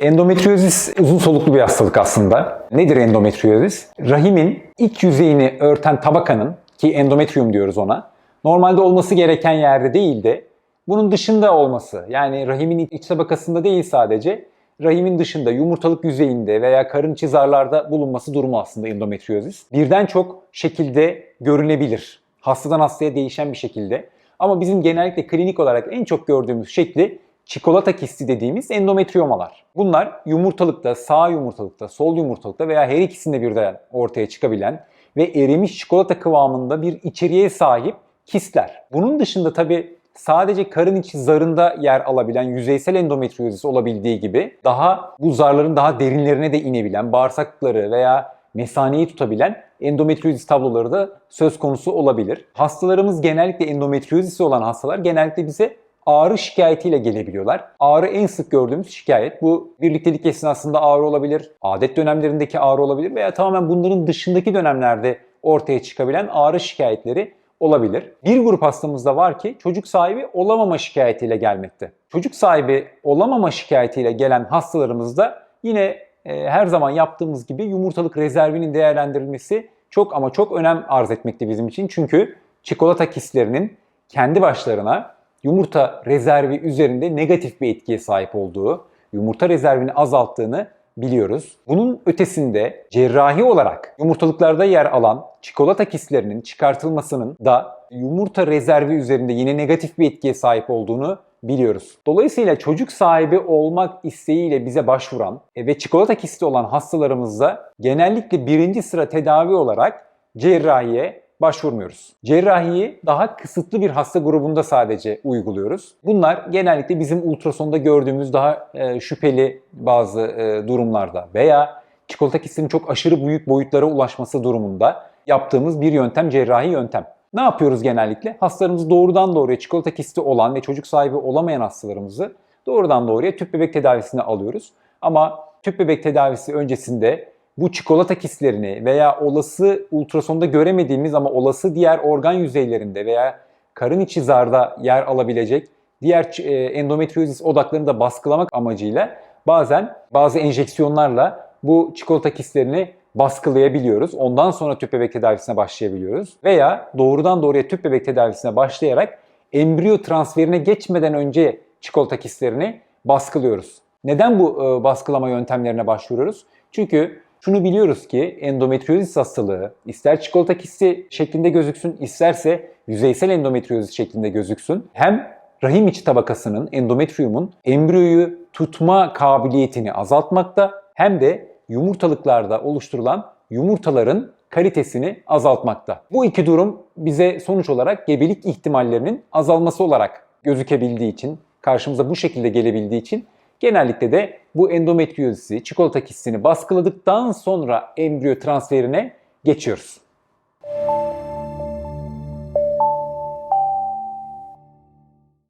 Endometriozis uzun soluklu bir hastalık aslında. Nedir endometriozis? Rahimin iç yüzeyini örten tabakanın ki endometrium diyoruz ona. Normalde olması gereken yerde değil de bunun dışında olması. Yani rahimin iç tabakasında değil sadece rahimin dışında yumurtalık yüzeyinde veya karın içi zarlarda bulunması durumu aslında endometriozis. Birden çok şekilde görünebilir. Hastadan hastaya değişen bir şekilde. Ama bizim genellikle klinik olarak en çok gördüğümüz şekli çikolata kisti dediğimiz endometriomalar. Bunlar yumurtalıkta, sağ yumurtalıkta, sol yumurtalıkta veya her ikisinde birden ortaya çıkabilen ve erimiş çikolata kıvamında bir içeriğe sahip kistler. Bunun dışında tabi sadece karın içi zarında yer alabilen yüzeysel endometriozis olabildiği gibi daha bu zarların daha derinlerine de inebilen bağırsakları veya mesaneyi tutabilen endometriozis tabloları da söz konusu olabilir. Hastalarımız genellikle endometriozisi olan hastalar genellikle bize ağrı şikayetiyle gelebiliyorlar. Ağrı en sık gördüğümüz şikayet. Bu birliktelik esnasında ağrı olabilir, adet dönemlerindeki ağrı olabilir veya tamamen bunların dışındaki dönemlerde ortaya çıkabilen ağrı şikayetleri olabilir. Bir grup hastamız da var ki çocuk sahibi olamama şikayetiyle gelmekte. Çocuk sahibi olamama şikayetiyle gelen hastalarımızda yine e, her zaman yaptığımız gibi yumurtalık rezervinin değerlendirilmesi çok ama çok önem arz etmekte bizim için. Çünkü çikolata kistlerinin kendi başlarına yumurta rezervi üzerinde negatif bir etkiye sahip olduğu, yumurta rezervini azalttığını biliyoruz. Bunun ötesinde cerrahi olarak yumurtalıklarda yer alan çikolata kistlerinin çıkartılmasının da yumurta rezervi üzerinde yine negatif bir etkiye sahip olduğunu biliyoruz. Dolayısıyla çocuk sahibi olmak isteğiyle bize başvuran e, ve çikolata kisti olan hastalarımızda genellikle birinci sıra tedavi olarak cerrahiye başvurmuyoruz. Cerrahiyi daha kısıtlı bir hasta grubunda sadece uyguluyoruz. Bunlar genellikle bizim ultrasonda gördüğümüz daha e, şüpheli bazı e, durumlarda veya çikolata kistinin çok aşırı büyük boyutlara ulaşması durumunda yaptığımız bir yöntem cerrahi yöntem. Ne yapıyoruz genellikle? Hastalarımızı doğrudan doğruya çikolata kisti olan ve çocuk sahibi olamayan hastalarımızı doğrudan doğruya tüp bebek tedavisine alıyoruz. Ama tüp bebek tedavisi öncesinde bu çikolata kistlerini veya olası ultrasonda göremediğimiz ama olası diğer organ yüzeylerinde veya karın içi zarda yer alabilecek diğer e, endometriozis odaklarını da baskılamak amacıyla bazen bazı enjeksiyonlarla bu çikolata kistlerini baskılayabiliyoruz. Ondan sonra tüp bebek tedavisine başlayabiliyoruz. Veya doğrudan doğruya tüp bebek tedavisine başlayarak embriyo transferine geçmeden önce çikolata kistlerini baskılıyoruz. Neden bu e, baskılama yöntemlerine başvuruyoruz? Çünkü şunu biliyoruz ki endometriozis hastalığı ister çikolata kisti şeklinde gözüksün isterse yüzeysel endometriozis şeklinde gözüksün. Hem rahim içi tabakasının endometriumun embriyoyu tutma kabiliyetini azaltmakta hem de yumurtalıklarda oluşturulan yumurtaların kalitesini azaltmakta. Bu iki durum bize sonuç olarak gebelik ihtimallerinin azalması olarak gözükebildiği için, karşımıza bu şekilde gelebildiği için genellikle de bu endometriozisi, çikolata kistini baskıladıktan sonra embriyo transferine geçiyoruz.